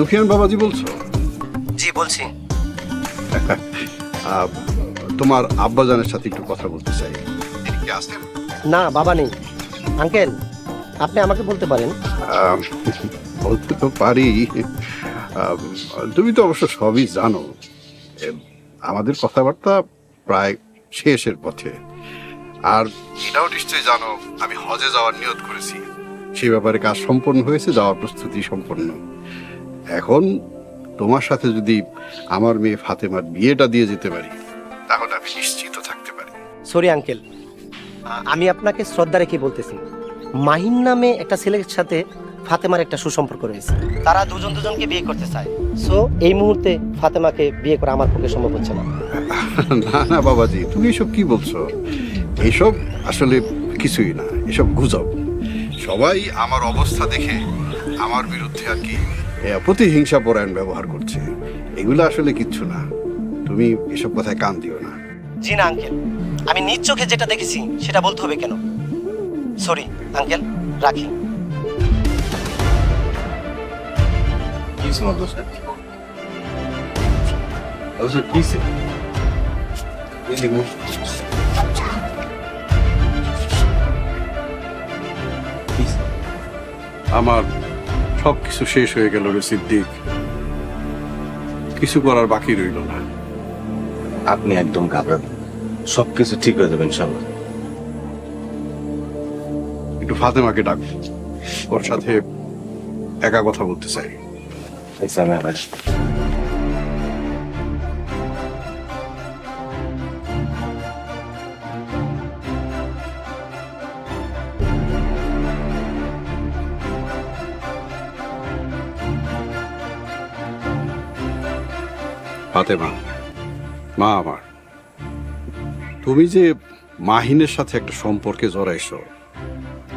সুফিয়ান বাবাজি বলছো? জি বলছি। তোমার আব্বাজানের সাথে একটু কথা বলতে চাই। তিনি কি আসেন না বাবা নেই। আঙ্কেল আপনি আমাকে বলতে পারেন? বলতে তো পারি। তুমি তো অবশ্য সবই জানো। আমাদের কথাবার্তা প্রায় শেষের পথে। আর এটাও নিশ্চয়ই জানো আমি হজে যাওয়ার নিয়ত করেছি। সেই ব্যাপারে কাজ সম্পন্ন হয়েছে যাওয়ার প্রস্তুতি সম্পন্ন। এখন তোমার সাথে যদি আমার মেয়ে ফাতেমার বিয়েটা দিয়ে যেতে পারি তাহলে আমি নিশ্চিত থাকতে পারি। Sorry uncle. আমি আপনাকে শ্রদ্ধা রেখে বলতেছি মাহিন নামে একটা ছেলের সাথে ফাতেমার একটা সুসম্পর্ক রয়েছে। তারা দুজন দুজনকে বিয়ে করতে চায়। সো এই মুহূর্তে ফাতেমাকে বিয়ে করা আমার পক্ষে সম্ভব হচ্ছে না। না না বাবাজি তুমি এসব কি বলছো? এসব আসলে কিছুই না এসব গুজব। সবাই আমার অবস্থা দেখে আমার বিরুদ্ধে আর কি প্রতিহিংসা পরায়ণ ব্যবহার করছে। এগুলো আসলে কিচ্ছু না। তুমি এসব কথায় কান দিও না। জি না আঙ্কেল। আমি নিজ চোখে যেটা দেখেছি সেটা বলতে হবে কেন? সরি আঙ্কেল রাখি. Ele আমার সব কিছু শেষ হয়ে গেল রে সিদ্দিক। কিছু করার বাকি রইল না। আপনি একদম ঘাবড়াবেন সব কিছু ঠিক হয়ে যাবেন সব একটু ফাতেমাকে ডাক। ওর সাথে একা কথা বলতে চাই। ফাতেমা মা আমার। তুমি যে মাহিনের সাথে একটা সম্পর্কে জড়াইছো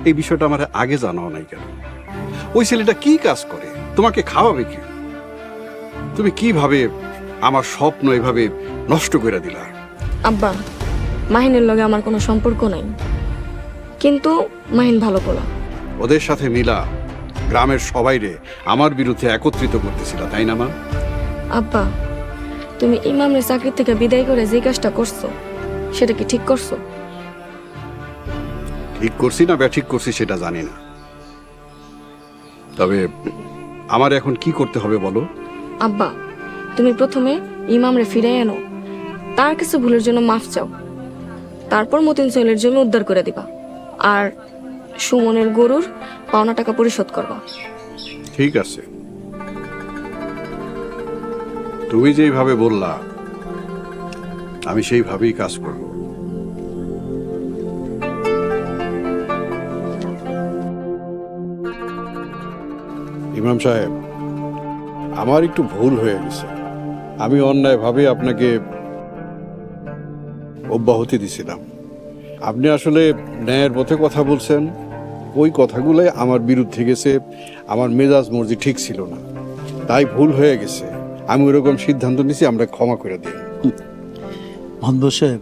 এই বিষয়টা আমার আগে জানাও নাই কেন? ওই ছেলেটা কি কাজ করে? তোমাকে খাওয়াবে কি? তুমি কীভাবে আমার স্বপ্ন এভাবে নষ্ট করে দিলা? আব্বা মাহিনের লগে আমার কোনো সম্পর্ক নাই। কিন্তু মাহিন ভালো পোলা। ওদের সাথে মিলা গ্রামের সবাইরে আমার বিরুদ্ধে একত্রিত করতেছিলা তাই না মা? আব্বা তুমি ইমামের চাকরি থেকে বিদায় করে যে কাজটা করছ সেটা কি ঠিক করছ? ঠিক করছি না ব্যাঠিক করছি সেটা জানি না। তবে আমার এখন কি করতে হবে বলো? আব্বা তুমি প্রথমে ইমামরে ফিরে এনো তার কিছু ভুলের জন্য মাফ চাও। তারপর মতিন সোহেলের জমি উদ্ধার করে দিবা। আর সুমনের গরুর পাওনা টাকা পরিশোধ করবা। ঠিক আছে। তুমি যেইভাবে বললা, আমি সেইভাবেই কাজ করব। ইমাম সাহেব, আমার একটু ভুল হয়ে গেছে। আমি অন্যায়ভাবে আপনাকে অব্যাহতি দিছিলাম। আপনি আসলে ন্যায়ের পথে কথা বলছেন, ওই কথাগুলোই আমার বিরুদ্ধে গেছে, আমার মেজাজ মর্জি ঠিক ছিল না। তাই ভুল হয়ে গেছে। আমি ওরকম সিদ্ধান্ত নিছি আমরা ক্ষমা করে দিই। মহম্মদ সাহেব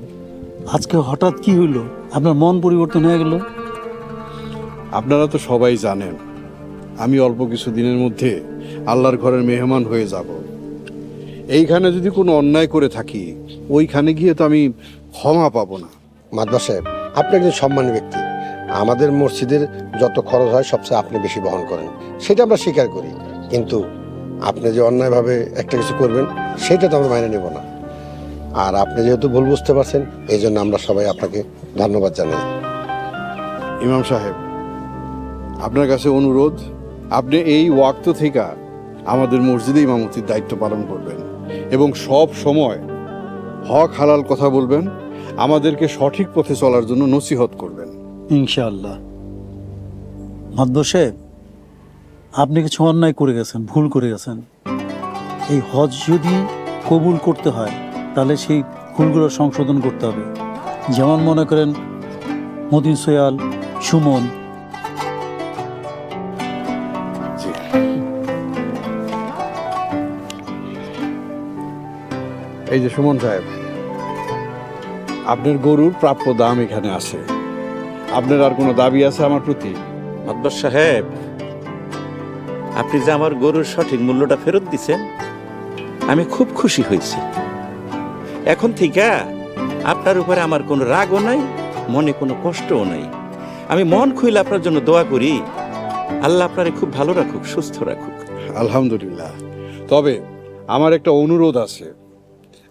আজকে হঠাৎ কি হলো আপনার মন পরিবর্তন হয়ে গেল? আপনারা তো সবাই জানেন আমি অল্প কিছু দিনের মধ্যে আল্লাহর ঘরের মেহমান হয়ে যাব। এইখানে যদি কোনো অন্যায় করে থাকি ওইখানে গিয়ে তো আমি ক্ষমা পাবো না। মাদ্রাস সাহেব আপনি একজন সম্মানী ব্যক্তি। আমাদের মসজিদের যত খরচ হয় সবচেয়ে আপনি বেশি বহন করেন। সেটা আমরা স্বীকার করি। কিন্তু আপনি যে অন্যায়ভাবে একটা কিছু করবেন সেটা তো আমরা মাইনে নেব না। আর আপনি যেহেতু ভুল বুঝতে পারছেন এই জন্য আমরা সবাই আপনাকে ধন্যবাদ জানাই। ইমাম সাহেব আপনার কাছে অনুরোধ আপনি এই ওয়াক্ত থেকে আমাদের মসজিদে ইমামতির দায়িত্ব পালন করবেন এবং সব সময় হক হালাল কথা বলবেন আমাদেরকে সঠিক পথে চলার জন্য নসিহত করবেন। ইনশাআল্লাহ। মহম্মদ সাহেব আপনি কিছু অন্যায় করে গেছেন ভুল করে গেছেন। এই হজ যদি কবুল করতে হয় তাহলে সেই ভুলগুলো সংশোধন করতে হবে। যেমন মনে করেন মতিন সোয়াল সুমন। এই যে সুমন সাহেব আপনার গরুর প্রাপ্য দাম এখানে আছে। আপনার আর কোনো দাবি আছে আমার প্রতি? মাদ্রাস সাহেব আপনি যে আমার গরুর সঠিক মূল্যটা ফেরত দিছেন আমি খুব খুশি হয়েছি। এখন থেকে আপনার উপরে আমার কোনো রাগও নাই মনে কোনো কষ্টও নাই। আমি মন খুইলে আপনার জন্য দোয়া করি আল্লাহ আপনারে খুব ভালো রাখুক সুস্থ রাখুক। আলহামদুলিল্লাহ। তবে আমার একটা অনুরোধ আছে।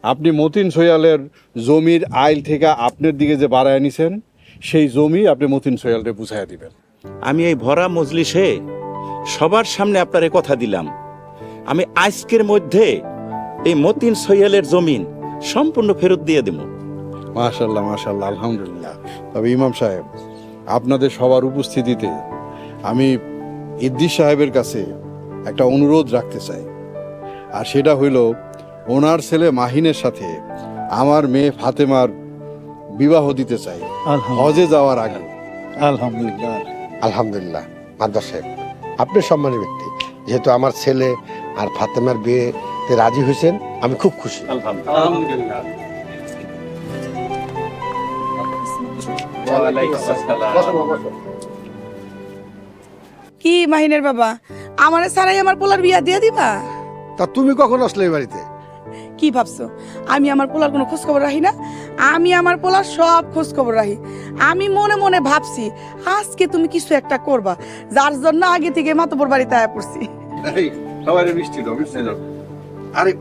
আপনি মতিন সৈয়ালের জমির আইল থেকে আপনার দিকে যে বাড়ায় নিছেন সেই জমি আপনি মতিন সৈয়ালকে বুঝাইয়া দিবেন। আমি এই ভরা মজলিসে সবার সামনে আপনারে কথা দিলাম। আমি আজকের মধ্যে এই মতিন সৈয়ালের জমিন সম্পূর্ণ ফেরত দিয়ে দেবো। মাশাল্লাহ মাশাল্লাহ আলহামদুলিল্লাহ। তবে ইমাম সাহেব আপনাদের সবার উপস্থিতিতে আমি ইদ্দিস সাহেবের কাছে একটা অনুরোধ রাখতে চাই। আর সেটা হইল ওনার ছেলে মাহিনের সাথে আমার মেয়ে ফাতেমার বিবাহ দিতে চাই। হজে যাওয়ার আগে। আলহামদুলিল্লাহ। আলহামদুলিল্লাহ সাহেব আপনি সম্মানের ব্যক্তি। যেহেতু আমার ছেলে আর ফাতেমার বিয়েতে রাজি হয়েছেন আমি খুব খুশি। কি মাহিনের বাবা? আমার সারাই আমার পোলার বিয়া দিয়ে দিবা? তা তুমি কখন আসলে এই বাড়িতে? কি ভাবছ? আমি আমার পোলার কোনো খোঁজ খবর রাখি না? আমি আমার পোলার সব খোঁজ খবর রাখি। আমি মনে মনে ভাবছি, আজকে তুমি কিছু একটা করবা, যার জন্য আগে থেকে মাতবর বাড়িতে আয়া পড়ছি। আরে